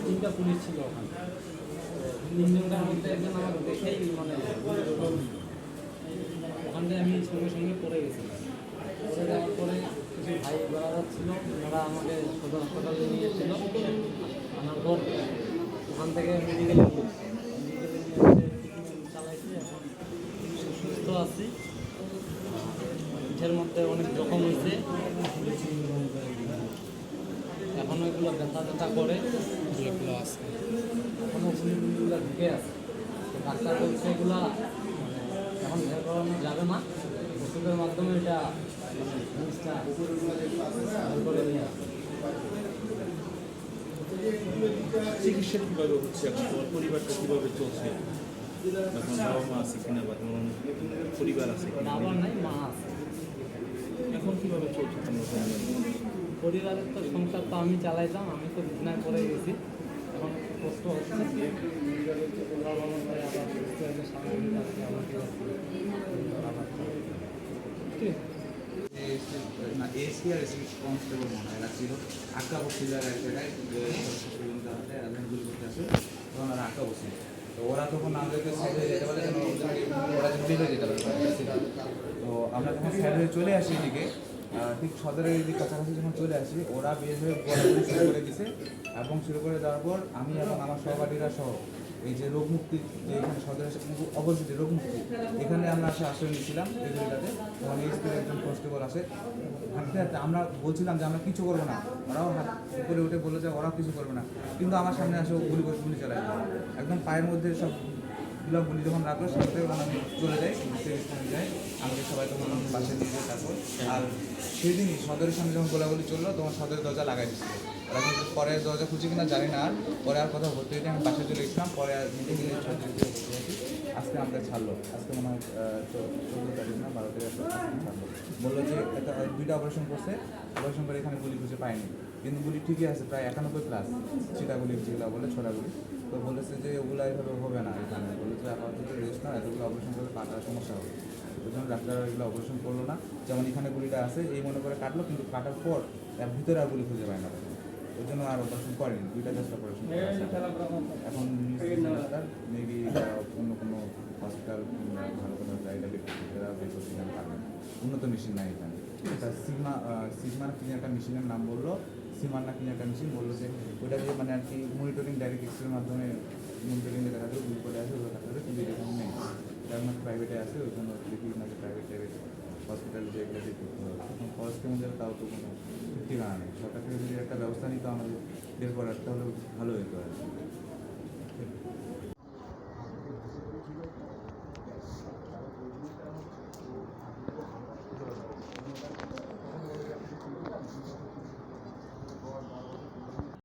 তিনটা পুলিশ ছিল ওখানে তিনজনটার মধ্যে একজন আমার দেখেই মানে ওখানটায় আমি সঙ্গে সঙ্গে পড়ে গেছি পড়ে যাওয়ার পরে কিছু ভাই বেড়ারা ছিল ওনারা আমাকে সদর হাসপাতালে নিয়েছিল আমার পর ওখান থেকে মেডিকেলে আছি। পিঠের মধ্যে অনেক জখম হয়েছে। এখনও এগুলো ব্যথা ব্যথা করে। যেগুলো আছে। এখনও গুলিগুলো ঢুকে আছে। ডাক্তার বলছে এগুলা মানে এখন বের করানো যাবে না। ওষুধের মাধ্যমে এটা মানে জিনিসটা বের করে নিয়ে চিকিৎসা কীভাবে হচ্ছে এখন? পরিবারটা কীভাবে চলছে? এখন বাবা মা আছে কিনা বা তোমার পরিবার আছে নাই মা এখন কীভাবে চলছে? পরিবারের তো সংসার তো আমি চালাইতাম আমি তো বিছনায় পড়ে গেছি এখন কষ্ট হচ্ছে ঠিক না এসি আর আঁকা বসছিল আর এক জায়গায় ওরা আঁকা বসছিল তো ওরা তখন আমাদেরকে সাইড হয়ে যেতে পারে, যেন ওরা বের হয়ে যেতে পারে। তো আমরা যখন সাইড হয়ে চলে আসি এদিকে। ঠিক সদরের এদিকে কাছাকাছি যখন চলে আসি, ওরা বের হয়ে শুরু করে দিছে এবং শুরু করে দেওয়ার পর আমি এবং আমার সহপাঠীরা সহ এই যে রোগ মুক্তি যে এখানে সদরের অপোজিটে রোগ মুক্তি এখানে আমরা আসে আশ্রয় নিয়েছিলাম এই গলিটাতে তখন এই স্কুলের একজন কনস্টেবল আসে হাঁটতে হাঁটতে আমরা বলছিলাম যে আমরা কিছু করব না। ওরাও হাত উপরে উঠে বলল যে ওরাও কিছু করবে না। কিন্তু আমার সামনে আসে গুলি করে গুলি চালায়। একদম পায়ের মধ্যে সবগুলো গুলি যখন রাখল সাথে আমি চলে যাই স্থানে যাই। আমাকে সবাই তখন পাশে নিয়ে যায় তারপর আর সেদিনই সদরের সামনে যখন গোলাগুলি চলল, তখন সদরের দরজা লাগাই দিচ্ছিল কিন্তু পরে দরজা খুঁজে কিনা জানি না। পরে আর কথা ভর্তি হইতে আমি বাসে চলে গেছিলাম, পরে আর তারিখে ভর্তি আজকে আমাকে ছাড়লো। আজকে মনে হয় চোদ্দ তারিখ না বারো তারিখ ছাড়লো। বলল যে একটা দুইটা অপারেশন করছে অপারেশন করে এখানে গুলি খুঁজে পায়নি কিন্তু গুলি ঠিকই আছে, প্রায় একানব্বই প্লাস ছিটা গুলি যেগুলো বলে, ছোটা গুলি। তো বলেছে যে ওগুলো এভাবে হবে না এখানে। বলেছে আপাতত রেস্ট না, এতগুলো অপারেশন করলে কাটার সমস্যা হবে। ওই জন্য ডাক্তার এগুলো অপারেশন করল না। যেমন এখানে গুলিটা আছে, এই মনে করে কাটলো, কিন্তু কাটার পর তার ভিতরে আর গুলি খুঁজে পায় না। ওই জন্য আর অপারেশন করেনি দুইটা জাস্ট অপারেশন এখন মেবি অন্য কোনো হসপিটাল ভালো কোনো জায়গা বের বের করতে পারবে উন্নত মেশিন নাই এখানে। তা সিগমা সিগমার কি একটা মেশিনের নাম বলল? সিমার না কি একটা মেশিন বলল যে ওইটা দিয়ে মানে আর কি মনিটরিং ডাইরেক্ট এক্সরের মাধ্যমে মনিটরিং দেখা যাবে গুলি করে আসে ওগুলো দেখা যাবে কিন্তু এরকম নেই আমার প্রাইভেটে আছে। ওই জন্য দেখি প্রাইভেট হসপিটাল যে এগুলো করতে হবে। খরচ তাও তো কোনো ঠিকানা নেই। সরকার থেকে যদি একটা ব্যবস্থা নিত আমাদের বের করার তাহলে ভালো হতো আর